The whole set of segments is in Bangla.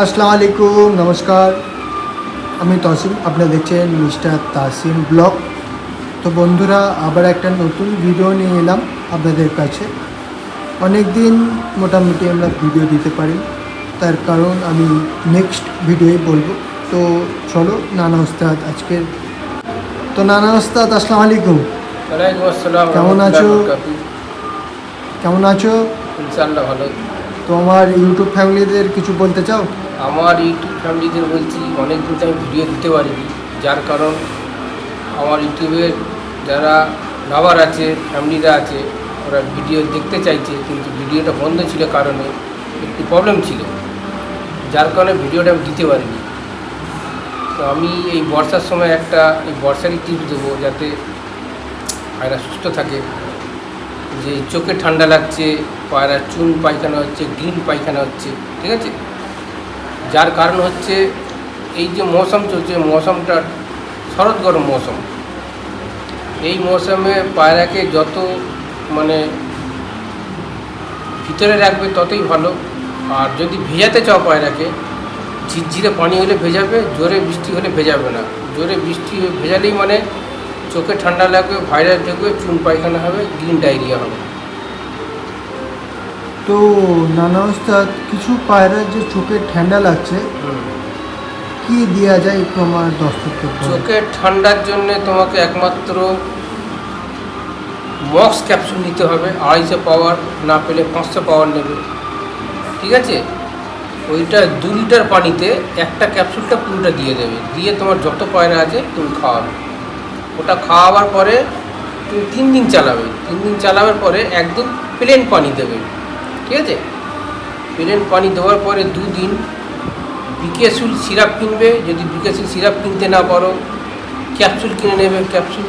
আসসালামু আলাইকুম নমস্কার। আমি তসিম আপনারা দেখছেন মিস্টার তাসিম ব্লগ। তো বন্ধুরা আবার একটা নতুন ভিডিও নিয়ে এলাম আপনাদের কাছে। অনেক দিন মোটামুটি আমরা ভিডিও দিতে পারি তার কারণ আমি নেক্সট ভিডিওই বলব। তো চলো নানা ওস্তাদ আজকের। তো নানা ওস্তাদ আসসালামু আলাইকুম। কেমন আছো? কেমন আছো? ইনশাআল্লাহ ভালো। তো আমার ইউটিউব ফ্যামিলিদের কিছু বলতে চাও? আমার ইউটিউব ফ্যামিলিদের বলছি, অনেক দিন আমি ভিডিও দিতে পারিনি। যার কারণ, আমার ইউটিউবের যারা লাভার আছে, ফ্যামিলিরা আছে, ওরা ভিডিও দেখতে চাইছে, কিন্তু ভিডিওটা বন্ধ ছিল কারণে একটু প্রবলেম ছিল। যার কারণে ভিডিওটা আমি দিতে পারিনি। তো আমি এই বর্ষার সময় একটা, এই বর্ষারই টিপস দেবো যাতে পায়রা সুস্থ থাকে। যে চোখে ঠান্ডা লাগছে পায়রা চুন পায়খানা হচ্ছে, গ্রিন পায়খানা হচ্ছে, ঠিক আছে? যার কারণ হচ্ছে এই যে মৌসুম চলছে, মৌসুমটা শরৎ গরম মৌসুম। এই মৌসুমে পায়রাকে যত মানে ভিতরে রাখবে ততই ভালো। আর যদি ভেজাতে চাও পায়রাকে, ঝিরঝিরে পানি হলে ভেজাবে, জোরে বৃষ্টি হলে ভেজাবে না। জোরে বৃষ্টি ভেজালেই মানে চোখে ঠান্ডা লাগবে, ভাইরাস ঢুকবে, চুন পায়খানা হবে গ্রিন ডায়রিয়া হবে। তো নানা ওস্তাদ কিছু পায়রার যে চোখে ঠান্ডা লাগছে কি দেওয়া যায় একটু আমার দর্শককে বলো। চোখে ঠান্ডার জন্য তোমাকে একমাত্র মক্স ক্যাপসুল নিতে হবে, আড়াইশো পাওয়ার, না পেলে পাঁচশো পাওয়ার নেবে। ঠিক আছে? ওইটা দু লিটার পানিতে একটা ক্যাপসুলটা পুরোটা দিয়ে দেবে। দিয়ে তোমার যত পায়রা আছে, তুমি খাওয়াবে। ওটা খাওয়াবার পরে তুমি তিন দিন চালাবে। তিন দিন চালাবার পরে একদিন প্লেন পানি দেবে। ঠিক আছে? প্লেন পানি দেওয়ার পরে দুদিন বিকেসুল সিরাপ কিনবে। যদি বিকেসুল সিরাপ কিনতে না পারো, ক্যাপসুল কিনে নেবে। ক্যাপসুল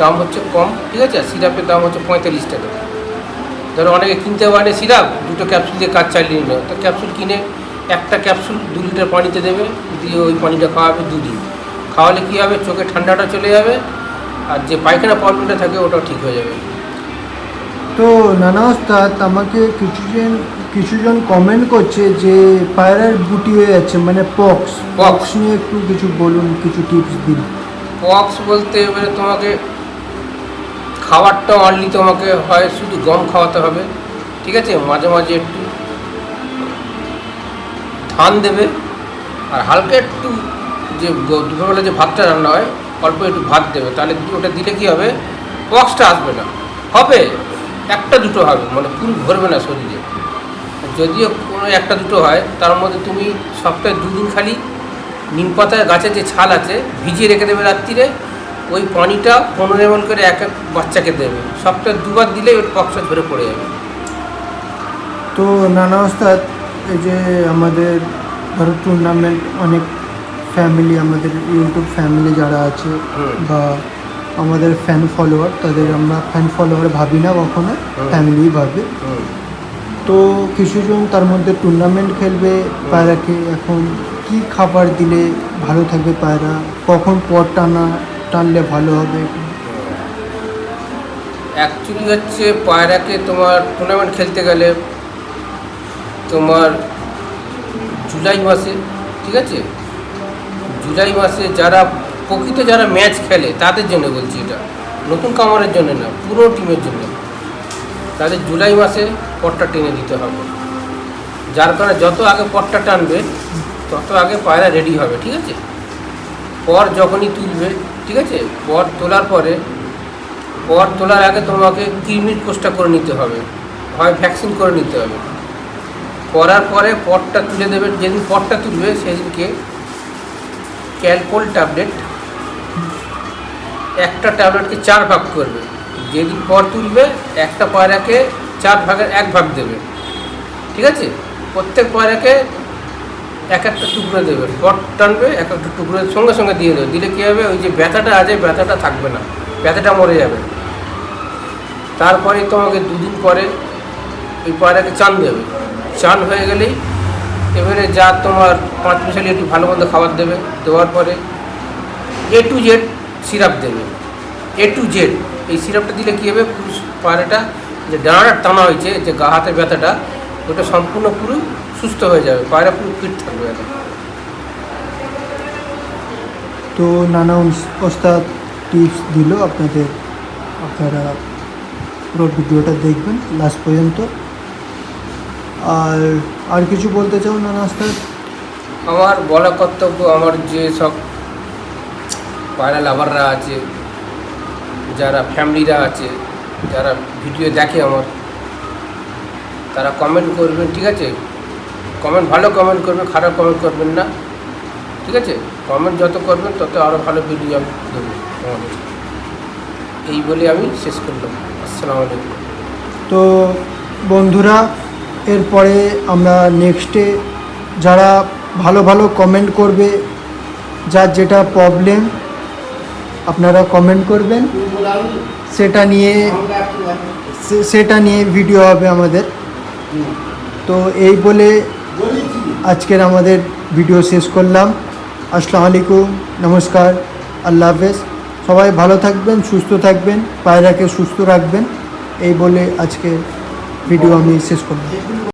দাম হচ্ছে কম, ঠিক আছে? সিরাপের দাম হচ্ছে পঁয়তাল্লিশ টাকা। ধরো অনেকে কিনতে পারে সিরাপ, দুটো ক্যাপসুল দিয়ে কাজ চালিয়ে নিল তো ক্যাপসুল কিনে একটা ক্যাপসুল দু লিটার পানিতে দেবে, দিয়ে ওই পানিটা খাওয়াবে দুদিন। খাওয়ালে কী হবে? চোখে ঠান্ডাটা চলে যাবে, আর যে পায়খানা প্রবলেমটা থাকে, ওটাও ঠিক হয়ে যাবে। তো নানা ওস্তাদ আমাকে কিছুজন কিছুজন কমেন্ট করছে যে পায়রার গুটি হয়ে যাচ্ছে মানে পক্স পক্স নিয়ে একটু কিছু বলুন কিছু টিপস দিন। পক্স বলতে এবারে তোমাকে খাবারটা অনলি তোমাকে হয় শুধু গম খাওয়াতে হবে ঠিক আছে? মাঝে মাঝে একটু ধান দেবে আর হালকা একটু যে দুপুরবেলা যে ভাতটা রান্না হয় অল্প একটু ভাত দেবে তাহলে ওটা দিলে কী হবে? পক্সটা আসবে না। হবে একটা দুটো হবে মানে পুরো ভরবে না শরীরে। যদিও কোনো একটা দুটো হয় তার মধ্যে তুমি সপ্তাহে দুদিন খালি নিম পাতায় গাছের যে ছাল আছে ভিজিয়ে রেখে দেবে রাত্রিরে ওই পানিটা পনেরো এমন করে এক এক বাচ্চাকে দেবে। সপ্তাহে দুবার দিলে ওই পক্সটা ধরে পড়ে যাবে। তো নানা ওস্তাদ এই যে আমাদের ধরো টুর্নামেন্ট অনেক ফ্যামিলি আমাদের ইউটিউব ফ্যামিলি যারা আছে বা আমাদের ফ্যান ফলোয়ার তাদের আমরা ফ্যান ফলোয়ার ভাবি না কখনো ফ্যামিলি ভাবি। তো কিছুজন তার মধ্যে টুর্নামেন্ট খেলবে পায়রাকে এখন কি খাবার দিলে ভালো থাকবে পায়রা কখন পর টানা টানলে ভালো হবে? অ্যাকচুয়ালি হচ্ছে পায়রাকে তোমার টুর্নামেন্ট খেলতে গেলে তোমার জুলাই মাসে ঠিক আছে? জুলাই মাসে যারা প্রকৃত যারা ম্যাচ খেলে, তাদের জন্য বলছি এটা। নতুন কামারের জন্য না, পুরো টিমের জন্য। তাদের জুলাই মাসে পটটা টেনে দিতে হবে। যার কারণে যত আগে পটটা টানবে, তত আগে পায়রা রেডি হবে, ঠিক আছে? পর যখনই তুলবে, ঠিক আছে? পর তোলার পরে, পর তোলার আগে তোমাকে কৃমির কোষটা করে নিতে হবে। হয় ভ্যাকসিন করে নিতে হবে। করার পরে পটটা তুলে দেবে, যেদিন পটটা তুলবে, সেদিনকে ক্যালপোল ট্যাবলেট একটা ট্যাবলেটকে চার ভাগ করবে। যেদিন পর তুলবে, একটা পায়রাকে চার ভাগের এক ভাগ দেবে। ঠিক আছে? প্রত্যেক পায়রাকে এক একটা টুকরো দেবে। পট টানবে, এক একটা টুকরো সঙ্গে সঙ্গে দিয়ে দেবে। দিলে কী হবে? ওই যে ব্যথাটা আছে, ব্যথাটা থাকবে না। ব্যথাটা মরে যাবে। তারপরে তোমাকে দুদিন পরে ওই পায়রাকে চান দেবে। চান হয়ে গেলেই এবারে যা তোমার পাঁচ মিশালি একটু ভালো মন্দ খাবার দেবে, দেওয়ার পরে এ টু জেড সিরাপ দেবে। এ টু জেড এই সিরাপটা দিলে কী হবে? পুরো পায়রাটা যে ডানাটা টানা হয়েছে যে গা হাতে ব্যথাটা ওটা সম্পূর্ণ পুরো সুস্থ হয়ে যাবে পায়রা পুরো ফিট থাকবে এখন। তো নানা ওস্তাদ টিপস দিল আপনাদের আপনারা পুরো ভিডিওটা দেখবেন লাস্ট পর্যন্ত। আর আর কিছু বলতে চাও নানা ওস্তাদ? আমার বলা কর্তব্য আমার যে সব পায়রা লাভাররা আছে, যারা ফ্যামিলিরা আছে, যারা ভিডিও দেখে আমার, তারা কমেন্ট করবেন, ঠিক আছে? কমেন্ট ভালো কমেন্ট করবেন, খারাপ কমেন্ট করবেন না, ঠিক আছে? কমেন্ট যত করবেন, তত আরও ভালো ভিডিও আমি দেবো আমাদের এই বলে আমি শেষ করলাম। আসসালামু আলাইকুম। তো বন্ধুরা, এরপরে আমরা নেক্সটে যারা ভালো ভালো কমেন্ট করবে, যার যেটা প্রবলেম আপনারা কমেন্ট করবেন। সেটা নিয়ে সেটা নিয়ে ভিডিও হবে আমাদের। তো এই বলে আজকের আমাদের ভিডিও শেষ করলাম। আসসালামু আলাইকুম, নমস্কার, আল্লাহ হাফেজ। সবাই ভালো থাকবেন, সুস্থ থাকবেন, পায়রাকে সুস্থ রাখবেন। এই বলে আজকে ভিডিও আমি শেষ করলাম।